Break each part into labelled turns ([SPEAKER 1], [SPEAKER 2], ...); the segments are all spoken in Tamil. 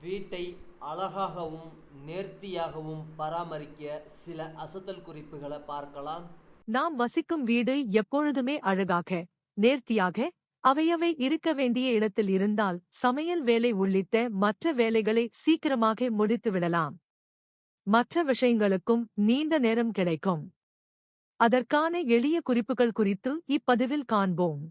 [SPEAKER 1] வீட்டை அழகாகவும் நேர்த்தியாகவும் பராமரிக்க சில அசத்தல் குறிப்புகளை பார்க்கலாம்.
[SPEAKER 2] நாம் வசிக்கும் வீடு எப்பொழுதுமே அழகாக நேர்த்தியாக அவையவை இருக்க வேண்டிய இடத்தில் இருந்தால் சமையல் வேலை உள்ளிட்ட மற்ற வேலைகளை சீக்கிரமாக முடித்துவிடலாம் மற்ற விஷயங்களுக்கும் நீண்ட நேரம் கிடைக்கும். அதற்கான எளிய குறிப்புகள் குறித்து இப்பதிவில் காண்போம்.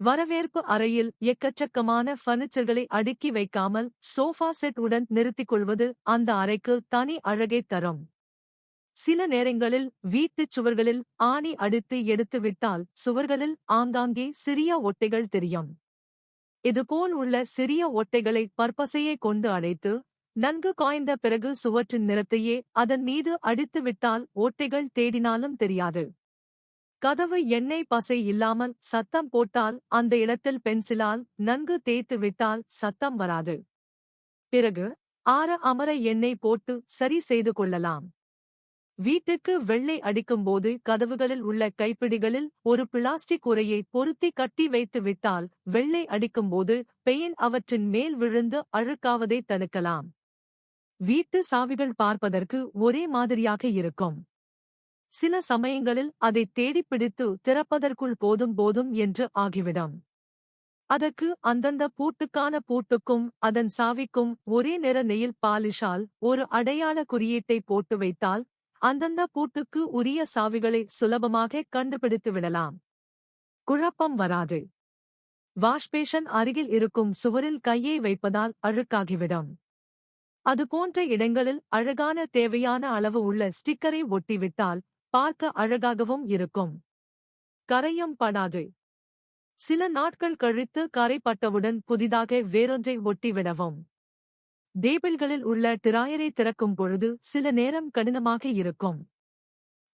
[SPEAKER 2] வரவேற்பு அறையில் எக்கச்சக்கமான பர்னிச்சர்களை அடுக்கி வைக்காமல் சோஃபா செட் உடன் நிறுத்திக் கொள்வது அந்த அறைக்கு தனி அழகை தரும். சில நேரங்களில் வீட்டுச் சுவர்களில் ஆணி அடித்து எடுத்து விட்டால் சுவர்களில் ஆங்காங்கே சிறிய ஒட்டைகள் தெரியும். இதுபோல் உள்ள சிறிய ஒட்டைகளை பற்பசையை கொண்டு அடைத்து நன்கு காய்ந்த பிறகு சுவற்றின் நிறத்தையே அதன் மீது அடித்து விட்டால் ஓட்டைகள் தேடினாலும் தெரியாது. கதவு எண்ணெய் பசை இல்லாமல் சத்தம் போட்டால் அந்த இடத்தில் பென்சிலால் நன்கு தேய்த்து விட்டால் சத்தம் வராது. பிறகு ஆற அமர எண்ணெய் போட்டு சரி செய்து கொள்ளலாம். வீட்டுக்கு வெள்ளை அடிக்கும்போது கதவுகளில் உள்ள கைப்பிடிகளில் ஒரு பிளாஸ்டிக் உரையை பொருத்தி கட்டி வைத்து விட்டால் வெள்ளை அடிக்கும்போது பெயின் அவற்றின் மேல் விழுந்து அழுக்காவதை தடுக்கலாம். வீட்டு சாவிகள் பார்ப்பதற்கு ஒரே மாதிரியாக இருக்கும். சில சமயங்களில் அதை தேடிப் பிடித்து திறப்பதற்குள் போதும் போதும் என்று ஆகிவிடும். அதற்கு அந்தந்த பூட்டுக்கான பூட்டுக்கும் அதன் சாவிக்கும் ஒரே நிற நெயில் பாலிஷால் ஒரு அடையாள குறியீட்டை போட்டு வைத்தால் அந்தந்த பூட்டுக்கு உரிய சாவிகளை சுலபமாக கண்டுபிடித்து விடலாம். குழப்பம் வராது. வாஷ்பேஷன் அருகில் இருக்கும் சுவரில் கையை வைப்பதால் அழுக்காகிவிடும். அதுபோன்ற இடங்களில் அழகான தேவையான அளவு உள்ள ஸ்டிக்கரை ஒட்டிவிட்டால் பார்க்க அழகாகவும் இருக்கும். கரையும் படாது. சில நாட்கள் கழித்து கரைப்பட்டவுடன் புதிதாக வேறொன்றை ஒட்டிவிடவும். டேபிள்களில் உள்ள டிராயரை திறக்கும் பொழுது சில நேரம் கடினமாக இருக்கும்.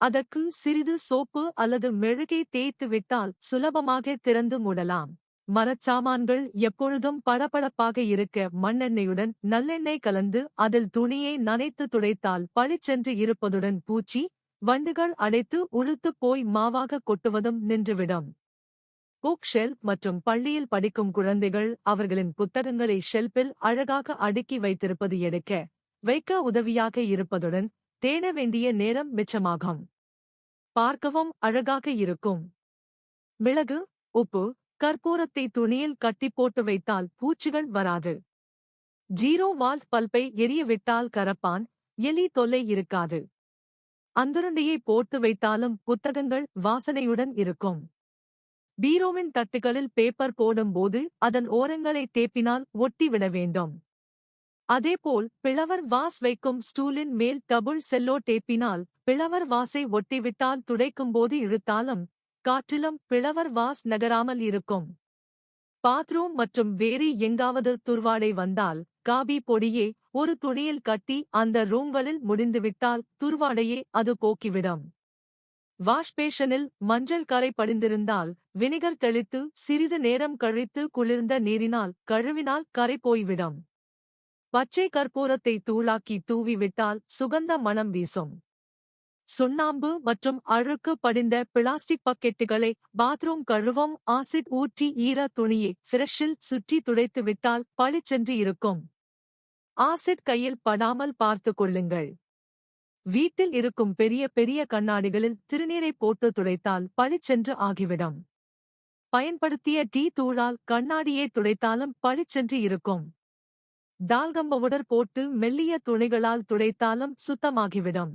[SPEAKER 2] அதற்கு சிறிது சோப்பு அல்லது மெழுகை தேய்த்து விட்டால் சுலபமாக திறந்து மூடலாம். மரச்சாமான்கள் எப்பொழுதும் பளபளப்பாக இருக்க மண்ணெண்ணெயுடன் நல்லெண்ணெய் கலந்து அதில் துணியை நனைத்து துடைத்தால் பளிச்சென்று இருப்பதுடன் பூச்சி வண்டுகள் அடைத்து உளுத்துப் போய் மாவாக கொட்டுவதும் நின்றுவிடும். புக் ஷெல்ப் மற்றும் பள்ளியில் படிக்கும் குழந்தைகள் அவர்களின் புத்தகங்களை ஷெல்பில் அழகாக அடுக்கி வைத்திருப்பது எடுக்க வைக்க உதவியாக இருப்பதுடன் தேட வேண்டிய நேரம் மிச்சமாகும். பார்க்கவும் அழகாக இருக்கும். மிளகு உப்பு கற்பூரத்தை துணியில் கட்டி போட்டு வைத்தால் பூச்சிகள் வராது. ஜீரோ வால்ட் பல்பை எரியவிட்டால் கரப்பான் எலி தொல்லை இருக்காது. அந்துருண்டியை போட்டு வைத்தாலும் புத்தகங்கள் வாசனையுடன் இருக்கும். பீரோவின் தட்டுகளில் பேப்பர் போடும்போது அதன் ஓரங்களை டேப்பினால் ஒட்டிவிட வேண்டும். அதேபோல் பிளவர் வாஸ் வைக்கும் ஸ்டூலின் மேல் டபுள் செல்லோ டேப்பினால் பிளவர் வாசை ஒட்டிவிட்டால் துடைக்கும்போது இழுத்தாலும் காற்றிலும் பிளவர் வாஸ் நகராமல் இருக்கும். பாத்ரூம் மற்றும் வேறு எங்காவது துர்வாடை வந்தால் காபி பொடியே ஒரு துணியில் கட்டி அந்த ரூம்களில் முடிந்துவிட்டால் துர்வாடையே அது போக்கிவிடும். வாஷ்பேஷனில் மஞ்சள் கரை படிந்திருந்தால் வினிகர் தெளித்து சிறிது நேரம் கழித்து குளிர்ந்த நீரினால் கழுவினால் கரை போய்விடும். பச்சை கற்பூரத்தை தூளாக்கி தூவிவிட்டால் சுகந்த மணம் வீசும். சுண்ணாம்பு மற்றும் அழுக்கு படிந்த பிளாஸ்டிக் பக்கெட்டுகளை பாத்ரூம் கழுவும் ஆசிட் ஊற்றி ஈர துணியை ஃப்ரெஷில் சுற்றி துடைத்து விட்டால் பளிச்சென்று இருக்கும். ஆசிட் கையில் படாமல் பார்த்து கொள்ளுங்கள். வீட்டில் இருக்கும் பெரிய பெரிய கண்ணாடிகளில் திருநீரை போட்டு துடைத்தால் பளிச்சென்று ஆகிவிடும். பயன்படுத்திய டீ தூளால் கண்ணாடியை துடைத்தாலும் பளிச்சென்று இருக்கும். டால்கம்பவுடர் போட்டு மெல்லிய துணிகளால் துடைத்தாலும் சுத்தமாகிவிடும்.